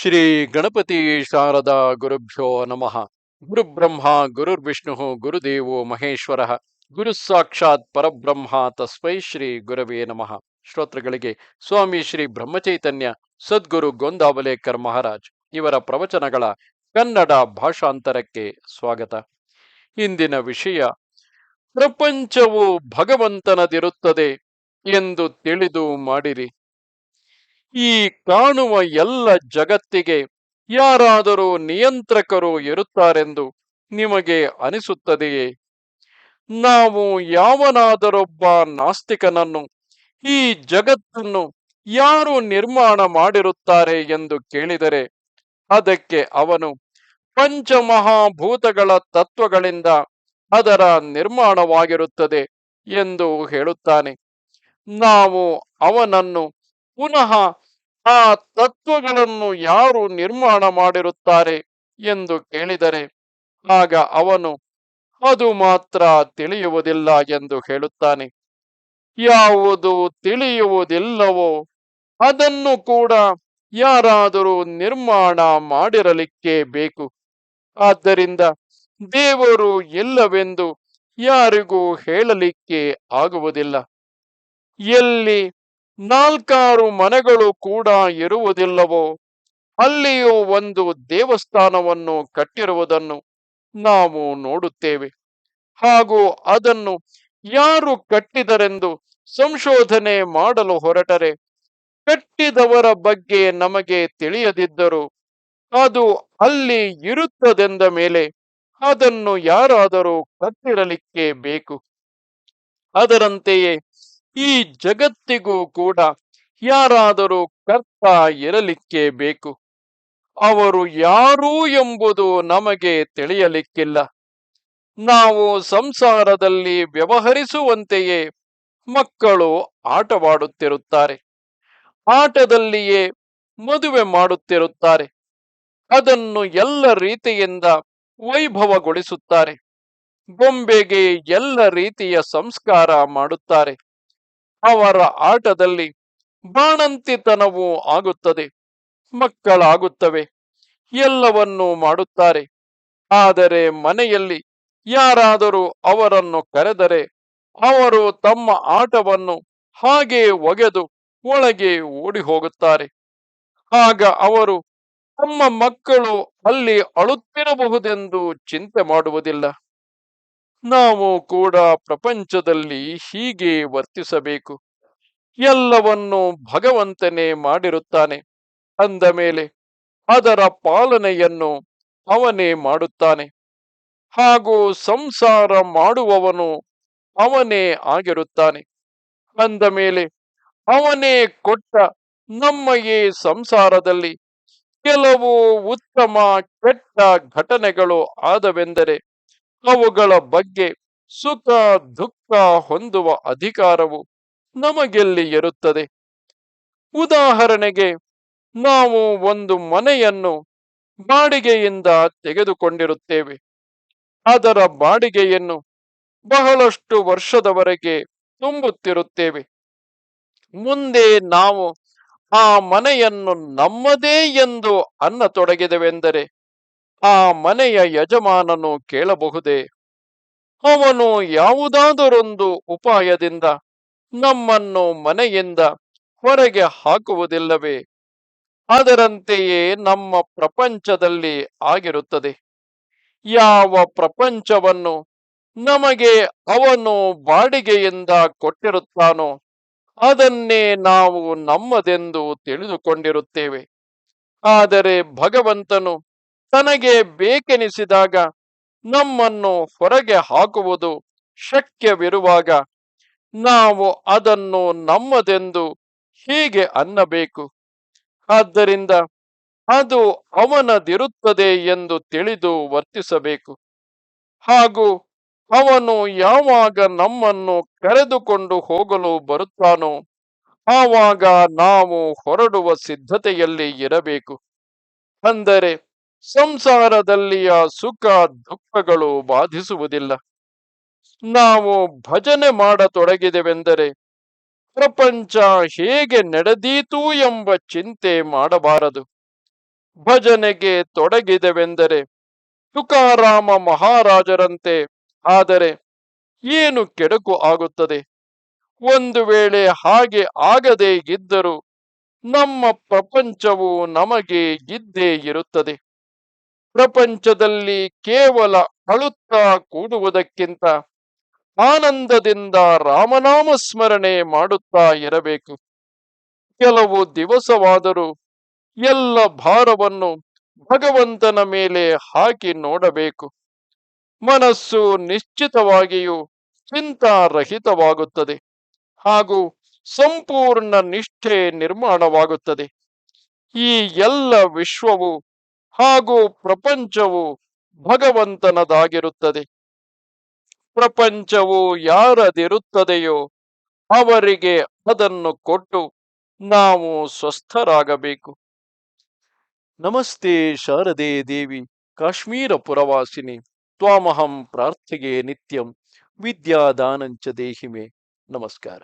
ಶ್ರೀ ಗಣಪತಿ ಶಾರದಾ ಗುರುಭ್ಯೋ ನಮಃ. ಗುರುಬ್ರಹ್ಮ ಗುರುರ್ವಿಷ್ಣು ಗುರುದೇವೋ ಮಹೇಶ್ವರ, ಗುರು ಸಾಕ್ಷಾತ್ ಪರಬ್ರಹ್ಮ ತಸ್ಮೈ ಶ್ರೀ ಗುರವೇ ನಮಃ. ಶ್ರೋತೃಗಳಿಗೆ ಸ್ವಾಮಿ ಶ್ರೀ ಬ್ರಹ್ಮಚೈತನ್ಯ, ಸದ್ಗುರು ಗೋಂದಾವಲೇಕರ್ ಮಹಾರಾಜ್ ಇವರ ಪ್ರವಚನಗಳ ಕನ್ನಡ ಭಾಷಾಂತರಕ್ಕೆ ಸ್ವಾಗತ. ಇಂದಿನ ವಿಷಯ, ಪ್ರಪಂಚವು ಭಗವಂತನದಿರುತ್ತದೆ ಎಂದು ತಿಳಿದು ಮಾಡಿರಿ. ಈ ಕಾಣುವ ಎಲ್ಲ ಜಗತ್ತಿಗೆ ಯಾರಾದರೂ ನಿಯಂತ್ರಕರು ಇರುತ್ತಾರೆಂದು ನಿಮಗೆ ಅನಿಸುತ್ತದೆಯೇ? ನಾವು ಯಾವನಾದರೊಬ್ಬ ನಾಸ್ತಿಕನನ್ನು ಈ ಜಗತ್ತನ್ನು ಯಾರು ನಿರ್ಮಾಣ ಮಾಡಿರುತ್ತಾರೆ ಎಂದು ಕೇಳಿದರೆ ಅದಕ್ಕೆ ಅವನು ಪಂಚಮಹಾಭೂತಗಳ ತತ್ವಗಳಿಂದ ಅದರ ನಿರ್ಮಾಣವಾಗಿರುತ್ತದೆ ಎಂದು ಹೇಳುತ್ತಾನೆ. ನಾವು ಅವನನ್ನು ಪುನಃ ಆ ತತ್ವಗಳನ್ನು ಯಾರು ನಿರ್ಮಾಣ ಮಾಡಿರುತ್ತಾರೆ ಎಂದು ಕೇಳಿದರೆ, ಆಗ ಅವನು, ಅದು ಮಾತ್ರ ತಿಳಿಯುವುದಿಲ್ಲ ಎಂದು ಹೇಳುತ್ತಾನೆ. ಯಾವುದು ತಿಳಿಯುವುದಿಲ್ಲವೋ, ಅದನ್ನು ಕೂಡ ಯಾರಾದರೂ ನಿರ್ಮಾಣ ಮಾಡಿರಲಿಕ್ಕೆ ಬೇಕು. ಆದ್ದರಿಂದ ದೇವರು ಇಲ್ಲವೆಂದು ಯಾರಿಗೂ ಹೇಳಲಿಕ್ಕೆ ಆಗುವುದಿಲ್ಲ. ಎಲ್ಲಿ ನಾಲ್ಕಾರು ಮನೆಗಳು ಕೂಡ ಇರುವುದಿಲ್ಲವೋ, ಅಲ್ಲಿಯೂ ಒಂದು ದೇವಸ್ಥಾನವನ್ನು ಕಟ್ಟಿರುವುದನ್ನು ನಾವು ನೋಡುತ್ತೇವೆ. ಹಾಗೂ ಅದನ್ನು ಯಾರು ಕಟ್ಟಿದರೆಂದು ಸಂಶೋಧನೆ ಮಾಡಲು ಹೊರಟರೆ, ಕಟ್ಟಿದವರ ಬಗ್ಗೆ ನಮಗೆ ತಿಳಿಯದಿದ್ದರೂ ಅದು ಅಲ್ಲಿ ಇರುತ್ತದೆಂದ ಮೇಲೆ ಅದನ್ನು ಯಾರಾದರೂ ಕಟ್ಟಿರಲಿಕ್ಕೆ ಬೇಕು. ಅದರಂತೆಯೇ ಈ ಜಗತ್ತಿಗೂ ಕೂಡ ಯಾರಾದರೂ ಕರ್ತ ಇರಲಿಕ್ಕೆ ಬೇಕು. ಅವರು ಯಾರು ಎಂಬುದು ನಮಗೆ ತಿಳಿಯಲಿಕ್ಕಿಲ್ಲ. ನಾವು ಸಂಸಾರದಲ್ಲಿ ವ್ಯವಹರಿಸುವಂತೆಯೇ ಮಕ್ಕಳು ಆಟವಾಡುತ್ತಿರುತ್ತಾರೆ. ಆಟದಲ್ಲಿಯೇ ಮದುವೆ ಮಾಡುತ್ತಿರುತ್ತಾರೆ. ಅದನ್ನು ಎಲ್ಲ ರೀತಿಯಿಂದ ವೈಭವಗೊಳಿಸುತ್ತಾರೆ. ಬೊಂಬೆಗೆ ಎಲ್ಲ ರೀತಿಯ ಸಂಸ್ಕಾರ ಮಾಡುತ್ತಾರೆ. ಅವರ ಆಟದಲ್ಲಿ ಬಾಣಂತಿತನವು ಆಗುತ್ತದೆ. ಮಕ್ಕಳಾಗುತ್ತವೆ. ಎಲ್ಲವನ್ನೂ ಮಾಡುತ್ತಾರೆ. ಆದರೆ ಮನೆಯಲ್ಲಿ ಯಾರಾದರೂ ಅವರನ್ನು ಕರೆದರೆ ಅವರು ತಮ್ಮ ಆಟವನ್ನು ಹಾಗೆ ಒಗೆದು ಒಳಗೆ ಓಡಿ ಹೋಗುತ್ತಾರೆ ಆಗ ಅವರು ತಮ್ಮ ಮಕ್ಕಳು ಅಲ್ಲಿ ಅಳುತ್ತಿರಬಹುದೆಂದು ಚಿಂತೆ ಮಾಡುವುದಿಲ್ಲ. ನಾವು ಕೂಡ ಪ್ರಪಂಚದಲ್ಲಿ ಹೀಗೆ ವರ್ತಿಸಬೇಕು. ಎಲ್ಲವನ್ನು ಭಗವಂತನೇ ಮಾಡಿರುತ್ತಾನೆ. ಅಂದ ಮೇಲೆ ಅದರ ಪಾಲನೆಯನ್ನು ಅವನೇ ಮಾಡುತ್ತಾನೆ. ಹಾಗೂ ಸಂಸಾರ ಮಾಡುವವನು ಅವನೇ ಆಗಿರುತ್ತಾನೆ. ಅಂದ ಮೇಲೆ ಅವನೇ ಕೊಟ್ಟ ನಮ್ಮ ಸಂಸಾರದಲ್ಲಿ ಕೆಲವು ಉತ್ತಮ ಕೆಟ್ಟ ಘಟನೆಗಳು ಆದವೆಂದರೆ ಅವುಗಳ ಬಗ್ಗೆ ಸುಖ, ದುಃಖ ಹೊಂದುವ ಅಧಿಕಾರವು ನಮಗೆಲ್ಲಿ ಇರುತ್ತದೆ? ಉದಾಹರಣೆಗೆ, ನಾವು ಒಂದು ಮನೆಯನ್ನು ಬಾಡಿಗೆಯಿಂದ ತೆಗೆದುಕೊಂಡಿರುತ್ತೇವೆ. ಅದರ ಬಾಡಿಗೆಯನ್ನು ಬಹಳಷ್ಟು ವರ್ಷದವರೆಗೆ ತುಂಬುತ್ತಿರುತ್ತೇವೆ. ಮುಂದೆ ನಾವು ಆ ಮನೆಯನ್ನು ನಮ್ಮದೇ ಎಂದು ಅನ್ನತೊಡಗಿದೆವೆಂದರೆ ಆ ಮನೆಯ ಯಜಮಾನನು ಕೇಳಬಹುದೇ? ಅವನು ಯಾವುದಾದರೊಂದು ಉಪಾಯದಿಂದ ನಮ್ಮನ್ನು ಮನೆಯಿಂದ ಹೊರಗೆ ಹಾಕುವುದಿಲ್ಲವೇ? ಅದರಂತೆಯೇ ನಮ್ಮ ಪ್ರಪಂಚದಲ್ಲಿ ಆಗಿರುತ್ತದೆ. ಯಾವ ಪ್ರಪಂಚವನ್ನು ನಮಗೆ ಅವನು ಬಾಡಿಗೆಯಿಂದ ಕೊಟ್ಟಿರುತ್ತಾನೋ, ಅದನ್ನೇ ನಾವು ನಮ್ಮದೆಂದು ತಿಳಿದುಕೊಂಡಿರುತ್ತೇವೆ. ಆದರೆ ಭಗವಂತನು ತನಗೆ ಬೇಕೆನಿಸಿದಾಗ ನಮ್ಮನ್ನು ಹೊರಗೆ ಹಾಕುವುದು ಶಕ್ಯವಿರುವಾಗ ನಾವು ಅದನ್ನು ನಮ್ಮದೆಂದು ಹೀಗೆ ಅನ್ನಬೇಕು. ಆದ್ದರಿಂದ ಅದು ಅವನದಿರುತ್ತದೆ ಎಂದು ತಿಳಿದು ವರ್ತಿಸಬೇಕು. ಹಾಗೂ ಅವನು ಯಾವಾಗ ನಮ್ಮನ್ನು ಕರೆದುಕೊಂಡು ಹೋಗಲು ಬರುತ್ತಾನೋ ಆವಾಗ ನಾವು ಹೊರಡುವ ಸಿದ್ಧತೆಯಲ್ಲಿ ಇರಬೇಕು. ಅಂದರೆ ಸಂಸಾರದಲ್ಲಿಯ ಸುಖ ದುಃಖಗಳು ಬಾಧಿಸುವುದಿಲ್ಲ. ನಾವು ಭಜನೆ ಮಾಡತೊಡಗಿದೆವೆಂದರೆ, ಪ್ರಪಂಚ ಹೇಗೆ ನಡೆದೀತು ಎಂಬ ಚಿಂತೆ ಮಾಡಬಾರದು. ಭಜನೆಗೆ ತೊಡಗಿದೆವೆಂದರೆ, ತುಕಾರಾಮ ಮಹಾರಾಜರಂತೆ, ಆದರೆ ಏನು ಕೆಡುಕು ಆಗುತ್ತದೆ? ಒಂದು ವೇಳೆ ಹಾಗೆ ಆಗದೇ ಇದ್ದರೂ ನಮ್ಮ ಪ್ರಪಂಚವು ನಮಗೆ ಇದ್ದೇ ಇರುತ್ತದೆ. ಪ್ರಪಂಚದಲ್ಲಿ ಕೇವಲ ಅಳುತ್ತಾ ಕೂಡುವುದಕ್ಕಿಂತ ಆನಂದದಿಂದ ರಾಮನಾಮ ಸ್ಮರಣೆ ಮಾಡುತ್ತಾ ಇರಬೇಕು. ಕೆಲವು ದಿವಸವಾದರೂ ಎಲ್ಲ ಭಾರವನ್ನು ಭಗವಂತನ ಮೇಲೆ ಹಾಕಿ ನೋಡಬೇಕು. ಮನಸ್ಸು ನಿಶ್ಚಿತವಾಗಿಯೂ ಚಿಂತಾರಹಿತವಾಗುತ್ತದೆ ಹಾಗೂ ಸಂಪೂರ್ಣ ನಿಷ್ಠೆ ನಿರ್ಮಾಣವಾಗುತ್ತದೆ. ಈ ಎಲ್ಲ ವಿಶ್ವವು ಹಾಗೂ ಪ್ರಪಂಚವು ಭಗವಂತನದಾಗಿರುತ್ತದೆ. ಪ್ರಪಂಚವು ಯಾರದಿರುತ್ತದೆಯೋ ಅವರಿಗೆ ಅದನ್ನು ಕೊಟ್ಟು ನಾವು ಸ್ವಸ್ಥರಾಗಬೇಕು. ನಮಸ್ತೆ ಶಾರದೆ ದೇವಿ, ಕಾಶ್ಮೀರ ಪುರವಾಸಿನಿ, ತ್ವಾಮಹಂ ಪ್ರಾರ್ಥಿಗೆ ನಿತ್ಯಂ, ವಿದ್ಯಾದಾನಂಚ ದೇಹಿಮೆ. ನಮಸ್ಕಾರ.